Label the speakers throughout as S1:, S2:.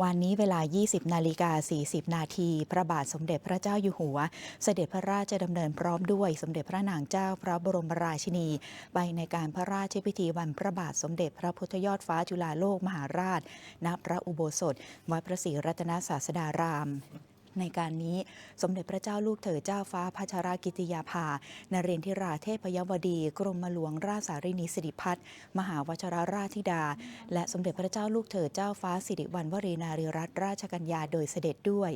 S1: วันนี้เวลา 20 นาฬิกา 40 นาที พระบาทสมเด็จพระเจ้าอยู่หัว เสด็จพระราชดำเนินพร้อมด้วยสมเด็จพระนางเจ้าพระบรมราชินี ไปในการพระราชพิธีวันพระบาทสมเด็จพระพุทธยอดฟ้าจุฬาโลกมหาราช ณ พระอุโบสถ วัดพระศรีรัตนศาสดาราม ในการนี้สมเด็จพระเจ้าลูกเธอเจ้าฟ้าพัชรากิติยาภา นเรนทิราเทพยวดี กรมหลวงราชสารินีสิริพัฒน์มหาวชราราชธิดา และสมเด็จพระเจ้าลูกเธอเจ้าฟ้าสิริวัณวรีนารีรัตนราชกัญญาโดยเสด็จด้วย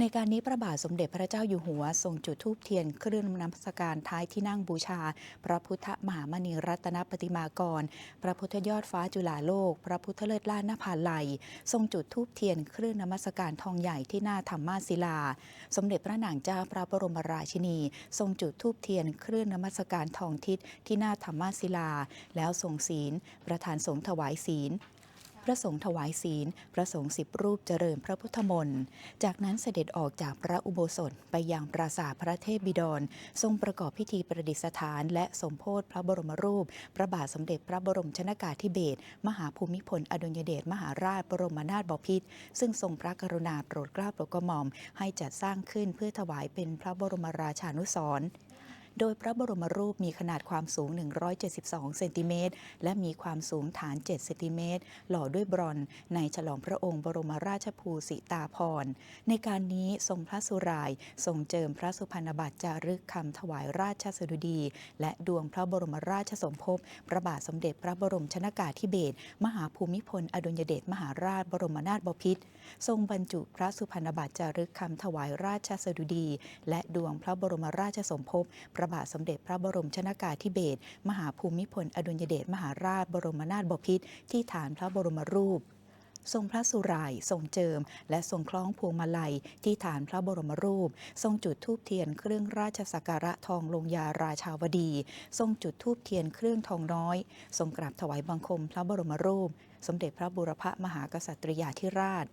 S1: ในการนี้พระบาทสมเด็จพระเจ้าอยู่หัว ทรงจุดธูปเทียนเครื่องนมัสการท้ายที่นั่งบูชา พระพุทธมหามณีรัตนปฏิมากร พระพุทธยอดฟ้าจุฬาโลก พระพุทธเลิศล้านนภาลัย ทรงจุดธูปเทียนเครื่องนมัสการทองใหญ่ที่หน้าธรรมาศิลา สมเด็จพระนางเจ้าพระบรมราชินี ทรงจุดธูปเทียนเครื่องนมัสการทองทิศที่หน้าธรรมาศิลา แล้วทรงศีล ประธานสงฆ์ถวายศีล พระสงฆ์ถวายศีล พระสงฆ์สิบรูปเจริญพระพุทธมนต์ จากนั้นเสด็จออกจากพระอุโบสถไปยังปราสาทพระเทพบิดร ทรงประกอบพิธีประดิษฐาน และสมโพธิพระบรมรูป พระบาทสมเด็จพระบรมชนากาธิเบศรมหาภูมิพลอดุลยเดชมหาราชบรมนาถบพิตรซึ่งทรงพระกรุณาโปรดเกล้าโปรดกระหม่อม ให้จัดสร้างขึ้นเพื่อถวายเป็นพระบรมราชานุสรณ์ โดยพระบรมรูปมีขนาดความสูง 172 เซนติเมตร และมีความสูงฐาน 7 เซนติเมตร หล่อด้วยบรอนซ์ในฉลองพระองค์บรมราชภูสิตาภรณ์ในการนี้ทรงพระสุราย ทรงเจิมพระสุพรรณบัตรจารึกคำถวายราชสดุดี และดวงพระบรมราชสมภพพระบาทสมเด็จพระบรมชนากาธิเบศรมหาภูมิพล อดุลยเดชมหาราชบรมนาถบพิตรทรงบรรจุพระสุพรรณบัตรจารึกคำถวายราชสดุดี และดวงพระบรมราชสมภพพระบาทสมเด็จพระบรมชนากาธิเบศรมหาภูมิพล อดุลยเดชมหาราชบรมนาถบพิตรที่ฐานพระบรมรูปทรงพระสุรายทรงเจิม และทรงคล้องพวงมาลัย ที่ฐานพระบรมรูป ทรงจุดธูปเทียนเครื่องราชสักการะทองลงยาราชาวดี ทรงจุดธูปเทียนเครื่องทองน้อย ทรงกราบถวายบังคมพระบรมรูป สมเด็จพระบุรพมหากษัตริยาธิราช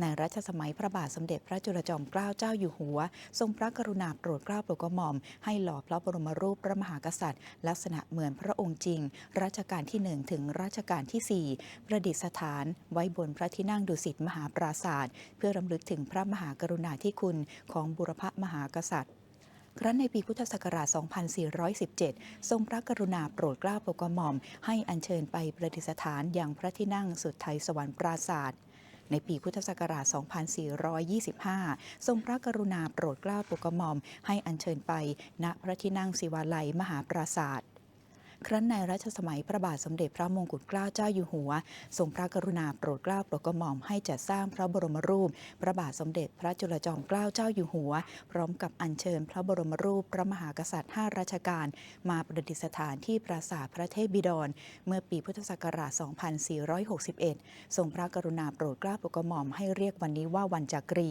S1: ในรัชสมัยพระบาทสมเด็จพระจุลจอมเกล้าเจ้าอยู่หัว ทรงพระกรุณาโปรดเกล้าโปรดกระหม่อม ให้หล่อพระบรมรูปพระมหากษัตริย์ ลักษณะเหมือนพระองค์จริง รัชกาลที่ 1 ถึงรัชกาลที่ 4 ประดิษฐาน ไว้บนพระที่นั่งดุสิตมหาปราศาสตร์เพื่อรำลึกถึงพระมหากรุณาธิคุณของบุรพมหากษัตริย์ครั้นในปีพุทธศักราช 2417 ทรงพระกรุณาโปรดเกล้าโปรดกระหม่อม ให้อัญเชิญไปประดิษฐานอย่างพระที่นั่งสุดไทยสวรรค์ปราศาสตร์ ในปีพุทธศักราช 2425 ทรงพระกรุณาโปรดเกล้าโปรดกระหม่อมให้อัญเชิญไปณพระที่นั่งศิวาลัยมหาปราศาสตร์ ครั้นในรัชสมัยพระบาทสมเด็จพระมงกุฎเกล้าเจ้าอยู่หัว ทรงพระกรุณาโปรดเกล้าโปรดกระหม่อมให้จัดสร้างพระบรมรูป พระบาทสมเด็จพระจุลจอมเกล้าเจ้าอยู่หัว พร้อมกับอัญเชิญพระบรมรูป พระมหากษัตริย์ห้าราชการ มาประดิษฐานที่ปราสาทพระเทพบิดร เมื่อปีพุทธศักราช 2461 ทรงพระกรุณาโปรดเกล้าโปรดกระหม่อมให้เรียกวันนี้ว่าวันจักรี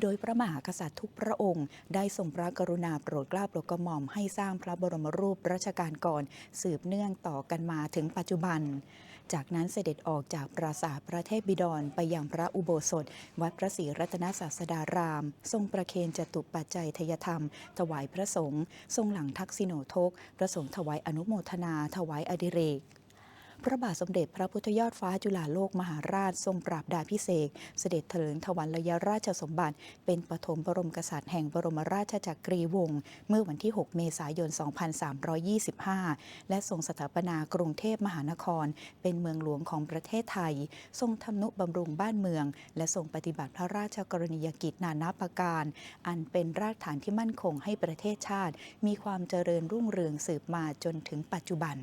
S1: โดยพระมหากษัตริย์ทุกพระองค์ ได้ทรงพระกรุณาโปรดเกล้าโปรดกระหม่อมให้สร้างพระบรมรูปรัชกาลก่อน สืบเนื่องต่อกันมาถึงปัจจุบัน จากนั้นเสด็จออกจากปราสาทพระเทพบิดรไปยังพระอุโบสถ วัดพระศรีรัตนศาสดาราม ทรงประเคนจตุปัจจัยทยธรรม ถวายพระสงฆ์ทรงหลังทักษิโนทกพระสงฆ์ถวายอนุโมทนา ถวายอดิเรก พระบาทสมเด็จพระพุทธยอดฟ้าจุฬาโลกมหาราชทรงปราบดาพิเศษ เสด็จเถลิงถวันระยราชสมบัติ เป็นปฐมบรมกษัตริย์แห่งบรมราชจักรีวงศ์เมื่อวันที่ 6 เมษายน 2325 และทรงสถาปนากรุงเทพมหานคร เป็นเมืองหลวงของประเทศไทย ทรงทำนุบำรุงบ้านเมือง และทรงปฏิบัติพระราชกรณียกิจนานาประการ อันเป็นรากฐานที่มั่นคงให้ประเทศชาติ มีความเจริญรุ่งเรืองสืบมาจนถึงปัจจุบัน